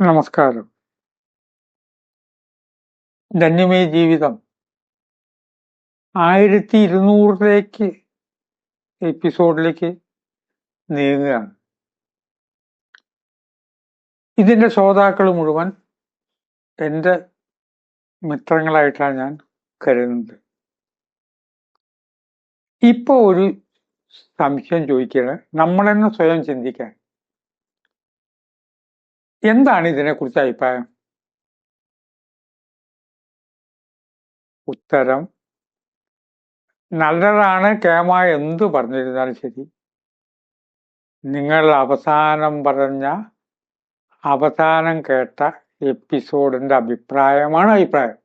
നമസ്കാരം. ധന്യമേ ജീവിതം. ആയിരത്തി ഇരുന്നൂറിലേക്ക് എപ്പിസോഡിലേക്ക് നീങ്ങുകയാണ്. ഇതിന്റെ ശ്രോതാക്കൾ മുഴുവൻ എന്റെ മിത്രങ്ങളായിട്ടാണ് ഞാൻ കരുതുന്നത്. ഇപ്പോൾ ഒരു സംശയം ചോദിക്കുകയാണ്. നമ്മളെന്നെ സ്വയം ചിന്തിക്കാൻ. എന്താണ് ഇതിനെക്കുറിച്ച് അഭിപ്രായം? ഉത്തരം. നല്ലതാണ് കേമ എന്തു പറഞ്ഞിരുന്നാലും ശരി. നിങ്ങൾ അവസാനം പറഞ്ഞ അവസാനം കേട്ട എപ്പിസോഡിന്റെ അഭിപ്രായമാണ് അഭിപ്രായം.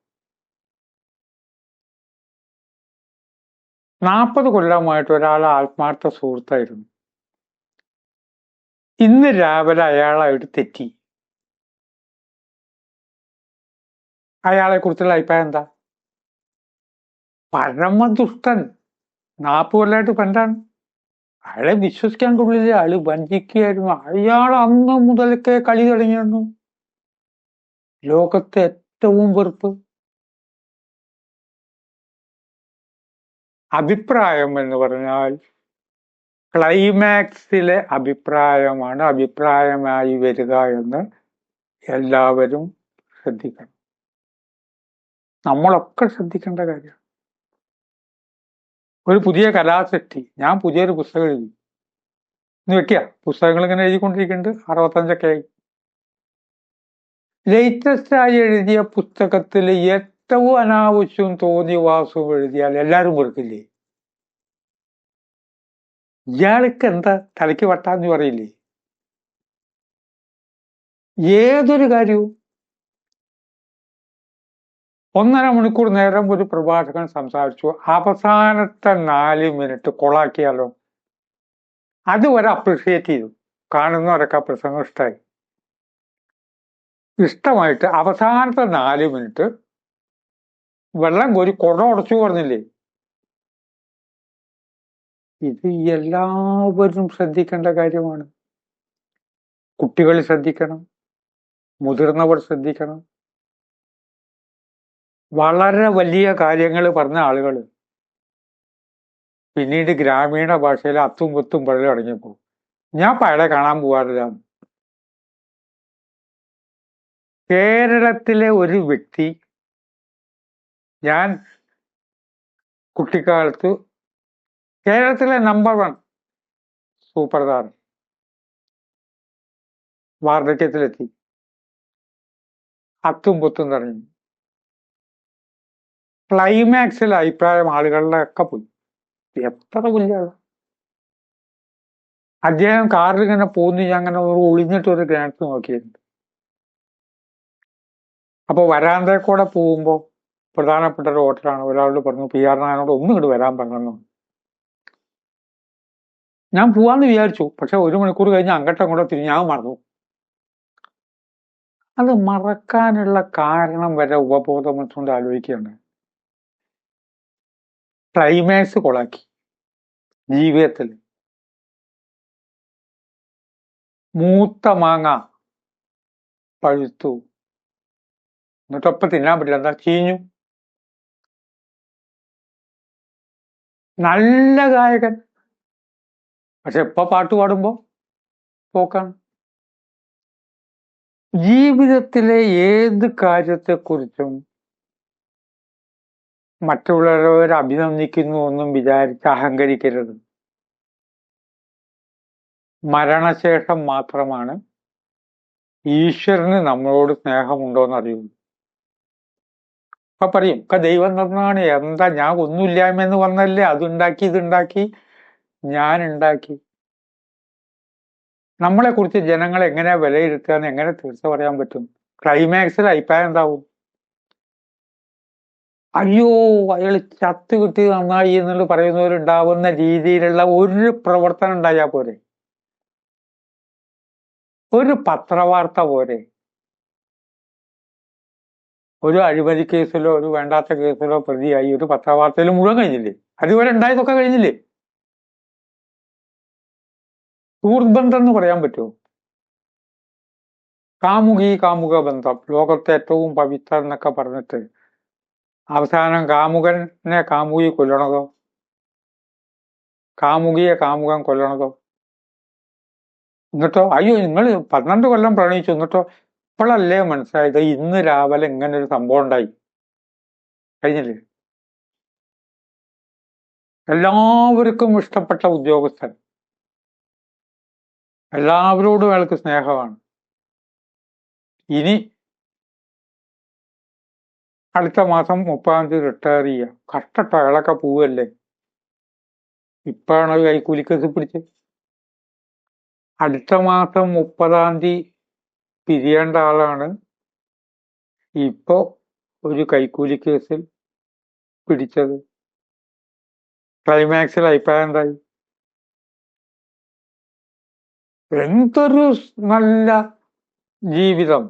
നാൽപ്പത് കൊല്ലമായിട്ട് ഒരാൾ ആത്മാർത്ഥ സുഹൃത്തായിരുന്നു. ഇന്ന് രാവിലെ അയാളായിട്ട് തെറ്റി. അയാളെ കുറിച്ചുള്ള അഭിപ്രായം എന്താ? പരമദുഷ്ടൻ. നാപ്പു കൊല്ലായിട്ട് പണ്ടാണ്. അയാളെ വിശ്വസിക്കാൻ കൊള്ളില്ല. അയാൾ വഞ്ചിക്കുകയായിരുന്നു. അയാൾ അന്ന് മുതൽക്കേ കളി തുടങ്ങിയിരുന്നു. ലോകത്തെ ഏറ്റവും വെറുപ്പ്. അഭിപ്രായം എന്ന് പറഞ്ഞാൽ ക്ലൈമാക്സിലെ അഭിപ്രായമാണ് അഭിപ്രായമായി വരിക എന്ന് എല്ലാവരും ശ്രദ്ധിക്കണം. നമ്മളൊക്കെ ശ്രദ്ധിക്കേണ്ട കാര്യം. ഒരു പുതിയ കലാസൃഷ്ടി. ഞാൻ പുതിയൊരു പുസ്തകം എഴുതി. ഇന്ന് വെക്കുക പുസ്തകങ്ങൾ ഇങ്ങനെ എഴുതിക്കൊണ്ടിരിക്കുന്നുണ്ട്. അറുപത്തഞ്ചൊക്കെ ആയി. ലേറ്റസ്റ്റ് ആയി എഴുതിയ പുസ്തകത്തിൽ ഏറ്റവും അനാവശ്യവും തോന്നിയ വാസവും എഴുതിയാൽ എല്ലാവരും വെറുക്കില്ലേ? ഇയാൾക്ക് എന്താ തലയ്ക്ക് വട്ടാന്ന് പറയില്ലേ? ഏതൊരു കാര്യവും ഒന്നര മണിക്കൂർ നേരം ഒരു പ്രഭാഷകൻ സംസാരിച്ചു. അവസാനത്തെ നാല് മിനിറ്റ് കൊളാക്കിയാലോ? അതുവരെ അപ്രിഷിയേറ്റ് ചെയ്തു. കാണുന്നവരൊക്കെ പ്രസംഗം ഇഷ്ടമായി ഇഷ്ടമായിട്ട് അവസാനത്തെ നാല് മിനിറ്റ് വെള്ളം കോരി കുടം ഉടച്ചു പറഞ്ഞില്ലേ? ഇത് എല്ലാവരും ശ്രദ്ധിക്കേണ്ട കാര്യമാണ്. കുട്ടികൾ ശ്രദ്ധിക്കണം. മുതിർന്നവർ ശ്രദ്ധിക്കണം. വളരെ വലിയ കാര്യങ്ങൾ പറഞ്ഞ ആളുകൾ പിന്നീട് ഗ്രാമീണ ഭാഷയിൽ അത്തും കുത്തും പഴയ അടങ്ങിയപ്പോ ഞാൻ പഴയ കാണാൻ പോകാറില്ല കേരളത്തിലെ ഒരു വ്യക്തി ഞാൻ കുട്ടിക്കാലത്ത് കേരളത്തിലെ നമ്പർ വൺ സൂപ്പർ താരം വാർദ്ധക്യത്തിലെത്തി. അത്തും പൊത്തും തുടങ്ങി. ക്ലൈമാക്സിൽ അഭിപ്രായം ആളുകളുടെ ഒക്കെ പോയി എത്ര പുല്ല. അദ്ദേഹം കാറിൽ ഇങ്ങനെ പോകുന്നു ഞാൻ അങ്ങനെ ഒരു ഒളിഞ്ഞിട്ട് ഒരു ഗ്രാൻഡ് നോക്കിയിട്ടുണ്ട്. അപ്പൊ വരാന്തയിൽ കൂടെ പോകുമ്പോ പ്രധാനപ്പെട്ട ഒരു ഹോട്ടലാണ്. ഒരാളോട് പറഞ്ഞു പി ആർ നായനോട് ഒന്നും ഇങ്ങോട്ട് വരാൻ പറഞ്ഞു. ഞാൻ പോവാന്ന് വിചാരിച്ചു. പക്ഷെ ഒരു മണിക്കൂർ കഴിഞ്ഞ് അങ്ങോട്ടും അങ്ങോട്ടും തിരിഞ്ഞ് ഞാൻ മറന്നു. അത് മറക്കാനുള്ള കാരണം വരെ ഉപബോധം ആലോചിക്കുകയാണ്. ക്ലൈമാക്സ് കൊളാക്കി. ജീവിതത്തിൽ. മൂത്ത മാങ്ങ പഴുത്തു. എന്നിട്ടൊപ്പം തിന്നാൻ പറ്റില്ല. എന്താ ചീഞ്ഞു? നല്ല ഗായകൻ. പക്ഷെ ഇപ്പൊ പാട്ട് പാടുമ്പോ പോക്കാണ്. ജീവിതത്തിലെ ഏത് കാര്യത്തെക്കുറിച്ചും മറ്റുള്ളവർ അഭിനന്ദിക്കുന്നു എന്നും വിചാരിച്ച് അഹങ്കരിക്കരുത്. മരണശേഷം മാത്രമാണ് ഈശ്വരന് നമ്മളോട് സ്നേഹമുണ്ടോ എന്ന് അറിയുള്ളൂ അപ്പൊ പറയും ഇപ്പൊ ദൈവം തന്നാണ് എന്താ ഞാൻ ഒന്നുമില്ലായ്മ എന്ന് പറഞ്ഞല്ലേ? അതുണ്ടാക്കി ഇതുണ്ടാക്കി ഞാൻ ഉണ്ടാക്കി നമ്മളെ കുറിച്ച് ജനങ്ങൾ എങ്ങനെ വിലയിരുത്തുക എങ്ങനെ തീർച്ച പറയാൻ പറ്റും? ക്ലൈമാക്സിൽ അഭിപ്രായം എന്താവും? അയ്യോ അയാൾ ചത്ത് കിട്ടി നന്നായി എന്നുള്ള പറയുന്നവരുണ്ടാവുന്ന രീതിയിലുള്ള ഒരു പ്രവർത്തനം ഉണ്ടായാൽ പോരെ. ഒരു പത്രവാർത്ത പോരെ. ഒരു അഴിമതി കേസിലോ ഒരു വേണ്ടാത്ത കേസിലോ പ്രതിയായി ഒരു പത്രവാർത്തയിൽ മുഴുവൻ കഴിഞ്ഞില്ലേ? അതുവരെ ഉണ്ടായതൊക്കെ കഴിഞ്ഞില്ലേ? സുഹൃത്ബന്ധം എന്ന് പറയാൻ പറ്റുമോ? കാമുകി കാമുക ബന്ധം ലോകത്തെ ഏറ്റവും പവിത്രം എന്നൊക്കെ പറഞ്ഞിട്ട് അവസാനം കാമുകനെ കാമുകി കൊല്ലണതോ? കാമുകിയെ കാമുകൻ കൊല്ലണതോ? എന്നിട്ടോ അയ്യോ നിങ്ങൾ പന്ത്രണ്ട് കൊല്ലം പ്രണയിച്ചു. എന്നിട്ടോ ഇപ്പോഴല്ലേ മനസ്സിലായത്? ഇന്ന് രാവിലെ ഇങ്ങനെ ഒരു സംഭവം ഉണ്ടായി. കഴിഞ്ഞില്ലേ? എല്ലാവർക്കും ഇഷ്ടപ്പെട്ട ഉദ്യോഗസ്ഥൻ. എല്ലാവരോടും അയാൾക്ക് സ്നേഹമാണ്. ഇനി അടുത്ത മാസം മുപ്പതാം തീയതി റിട്ടയർ ചെയ്യുക കഷ്ടട്ട അയാളൊക്കെ പോവല്ലേ? ഇപ്പോഴാണ് കൈക്കൂലിക്കസ് പിടിച്ച്? അടുത്ത മാസം മുപ്പതാം തീയതി പിരിയേണ്ട ആളാണ്. ഇപ്പോ ഒരു കൈക്കൂലി കേസിൽ പിടിച്ചത്. ക്ലൈമാക്സിൽ അഭിപ്രായം എന്തായി? എന്തൊരു നല്ല ജീവിതം.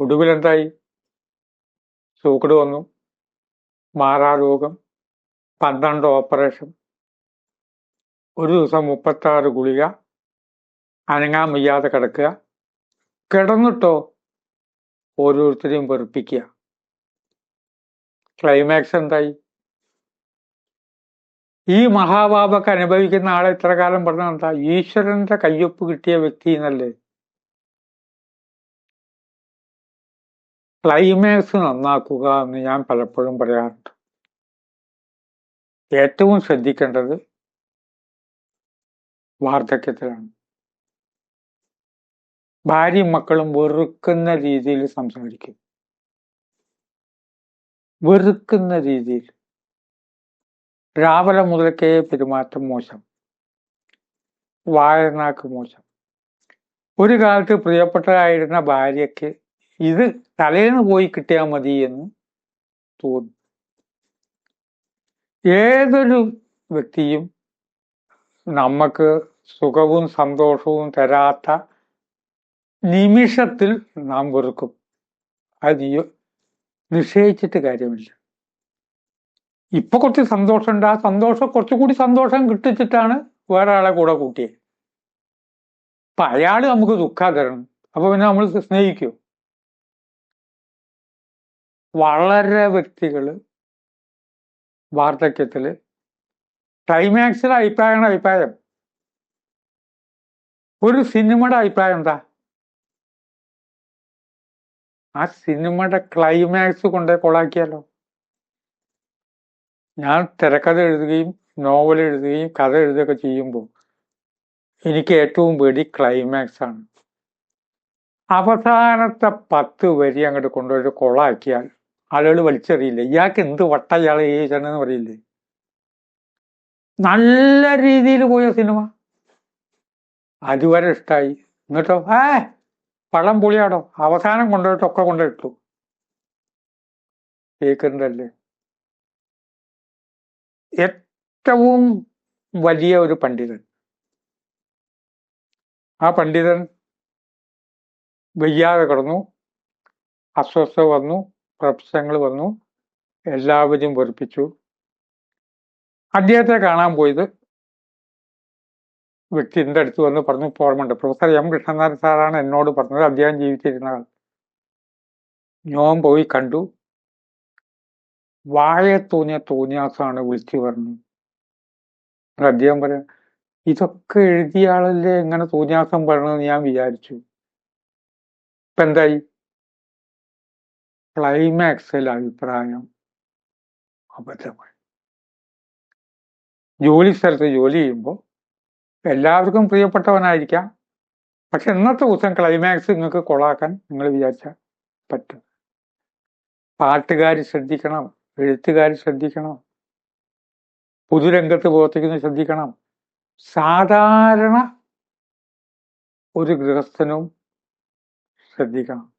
ഒടുവിൽ എന്തായി സൂക്കട് വന്നു. മാറാരോഗം. പന്ത്രണ്ട് ഓപ്പറേഷൻ. ഒരു ദിവസം മുപ്പത്താറ് ഗുളിക. അനങ്ങാൻ വയ്യാതെ കിടക്കുക. കിടന്നിട്ടോ ഓരോരുത്തരെയും വെറുപ്പിക്കുക. ക്ലൈമാക്സ് എന്തായി? ഈ മഹാപാപക്ക് അനുഭവിക്കുന്ന ആളെ ഇത്ര കാലം പറഞ്ഞ എന്താ? ഈശ്വരന്റെ കയ്യൊപ്പ് കിട്ടിയ വ്യക്തി എന്നല്ലേ? ക്ലൈമാക്സ് നന്നാക്കുക എന്ന് ഞാൻ പലപ്പോഴും പറയാറുണ്ട്. ഏറ്റവും ശ്രദ്ധിക്കേണ്ടത് വാർദ്ധക്യത്തിലാണ്. ഭാര്യയും മക്കളും വെറുക്കുന്ന രീതിയിൽ സംസാരിക്കും. വെറുക്കുന്ന രീതിയിൽ. രാവിലെ മുതൽക്കേ പെരുമാറ്റം മോശം. വായനാക്ക് മോശം. ഒരു കാലത്ത് പ്രിയപ്പെട്ടതായിരുന്ന ഭാര്യയ്ക്ക് ഇത് തലേന്ന് പോയി കിട്ടിയാൽ മതി എന്ന് തോന്നും ഏതൊരു വ്യക്തിയും നമുക്ക് സുഖവും സന്തോഷവും തരാത്ത നിമിഷത്തിൽ നാം വെറുക്കും. അത് നിശ്ചയിച്ചിട്ട് കാര്യമില്ല. ഇപ്പൊ കുറച്ച് സന്തോഷമുണ്ട്. ആ സന്തോഷം കുറച്ചുകൂടി സന്തോഷം കിട്ടിച്ചിട്ടാണ് വേറെ ആളെ കൂടെ കൂട്ടിയത് അപ്പൊ അയാൾ നമുക്ക് ദുഃഖാകരണം അപ്പൊ പിന്നെ നമ്മൾ സ്നേഹിക്കൂ? വളരെ വ്യക്തികൾ വാർദ്ധക്യത്തിൽ ക്ലൈമാക്സിലെ അഭിപ്രായമാണ് അഭിപ്രായം. ഒരു സിനിമയുടെ അഭിപ്രായം എന്താ? ആ സിനിമയുടെ ക്ലൈമാക്സ് കൊണ്ടേ കൊളാക്കിയാലോ? ഞാൻ തിരക്കഥ എഴുതുകയും നോവൽ എഴുതുകയും കഥ എഴുതുകയൊക്കെ ചെയ്യുമ്പോൾ എനിക്ക് ഏറ്റവും പേടി ക്ലൈമാക്സ് ആണ്. അവസാനത്തെ പത്ത് വരി അങ്ങോട്ട് കൊണ്ടുപോയിട്ട് കൊളാക്കിയാൽ ആളുകൾ വലിച്ചെറിയില്ല? ഇയാൾക്ക് എന്ത് വട്ട ഇയാളെ ചേട്ടനെന്ന് പറയില്ലേ? നല്ല രീതിയിൽ പോയ സിനിമ. അതുവരെ ഇഷ്ടമായി എന്നിട്ടോ? ഏ പഴം പൊളിയാടോ? അവസാനം കൊണ്ടുപോയിട്ടൊക്കെ കൊണ്ടിട്ടു കേൾക്കുന്നുണ്ടല്ലേ ഏറ്റവും വലിയ ഒരു പണ്ഡിതൻ. ആ പണ്ഡിതൻ വയ്യാതെ കിടന്നു. അസ്വസ്ഥ വന്നു. പ്രശ്നങ്ങൾ വന്നു. എല്ലാവരും വെറുപ്പിച്ചു. അദ്ദേഹത്തെ കാണാൻ പോയത് വ്യക്തി എന്റെ അടുത്ത് വന്ന് പറഞ്ഞു ഓർമ്മയുണ്ട് പ്രൊഫസർ എം കൃഷ്ണനാഥൻ സാറാണ് എന്നോട് പറഞ്ഞത്. അദ്ദേഹം ജീവിച്ചിരുന്ന ആൾ ഞാൻ പോയി കണ്ടു. വായ തോന്നിയ തോന്നിയാസാണ് വിളിച്ചു പറഞ്ഞു അദ്ദേഹം പറയാം ഇതൊക്കെ എഴുതിയ ആളല്ലേ എങ്ങനെ തോന്നിയാസം പറഞ്ഞതെന്ന് ഞാൻ വിചാരിച്ചു. ഇപ്പൊ എന്തായി? ക്ലൈമാക്സിൽ അഭിപ്രായം അബദ്ധമായി ജോലി സ്ഥലത്ത് ജോലി ചെയ്യുമ്പോൾ എല്ലാവർക്കും പ്രിയപ്പെട്ടവനായിരിക്കാം. പക്ഷെ ഇന്നത്തെ ദിവസം ക്ലൈമാക്സ് നിങ്ങൾക്ക് കൊളാക്കാൻ നിങ്ങൾ വിചാരിച്ചാൽ പറ്റും. പാട്ടുകാർ ശ്രദ്ധിക്കണം എഴുത്തുകാർ ശ്രദ്ധിക്കണം പുതുരംഗത്ത് പ്രവർത്തിക്കുന്നത് ശ്രദ്ധിക്കണം. സാധാരണ ഒരു ഗൃഹസ്ഥനും ശ്രദ്ധിക്കണം.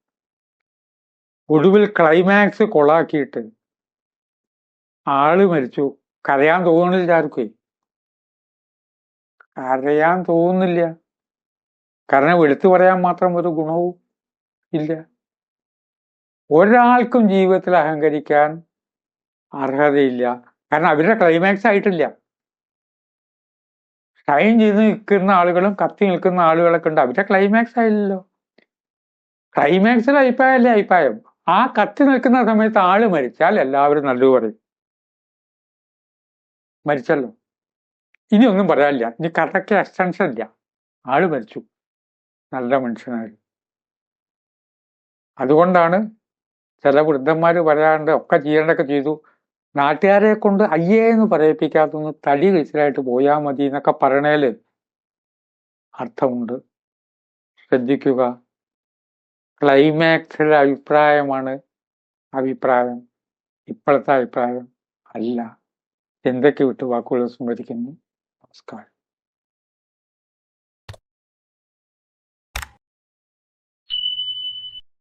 ഒടുവിൽ ക്ലൈമാക്സ് കൊളാക്കിയിട്ട് ആൾ മരിച്ചു. കരയാൻ തോന്നുന്നില്ല ആർക്കേ. കരയാൻ തോന്നുന്നില്ല. കാരണം എടുത്തു പറയാൻ മാത്രം ഒരു ഗുണവും ഇല്ല. ഒരാൾക്കും ജീവിതത്തിൽ അഹങ്കരിക്കാൻ അർഹതയില്ല. കാരണം അവരുടെ ക്ലൈമാക്സ് ആയിട്ടില്ല. ഷൈൻ ചെയ്ത് നിൽക്കുന്ന ആളുകളും കത്തി നിൽക്കുന്ന ആളുകളൊക്കെ ഉണ്ട്. അവരുടെ ക്ലൈമാക്സ് ആയില്ലല്ലോ. ക്ലൈമാക്സിൽ അഭിപ്രായമല്ലേ അഭിപ്രായം? ആ കത്തി നിൽക്കുന്ന സമയത്ത് ആൾ മരിച്ചാൽ എല്ലാവരും നല്ലത് പറയും. മരിച്ചല്ലോ. ഇനി ഒന്നും പറയാനില്ല. ഇനി കഥയ്ക്ക് എക്സ്റ്റൻഷൻ ഇല്ല. ആൾ മരിച്ചു. നല്ല മനുഷ്യനായി. അതുകൊണ്ടാണ് ചില വൃദ്ധന്മാർ പറയാണ്ട് ഒക്കെ ചെയ്യേണ്ടൊക്കെ ചെയ്തു. നാട്ടുകാരെ കൊണ്ട് അയ്യേ എന്ന് പറയിപ്പിക്കാത്തൊന്ന് തടി കഴിച്ചിലായിട്ട് പോയാൽ മതി എന്നൊക്കെ പറയണേൽ അർത്ഥമുണ്ട്. ശ്രദ്ധിക്കുക. ക്ലൈമാക്സിലെ അഭിപ്രായമാണ് അഭിപ്രായം. ഇപ്പോഴത്തെ അഭിപ്രായം അല്ല. എന്തൊക്കെ വിട്ട് വാക്കുകൾ സ്മരിക്കുന്നു നമസ്കാരം.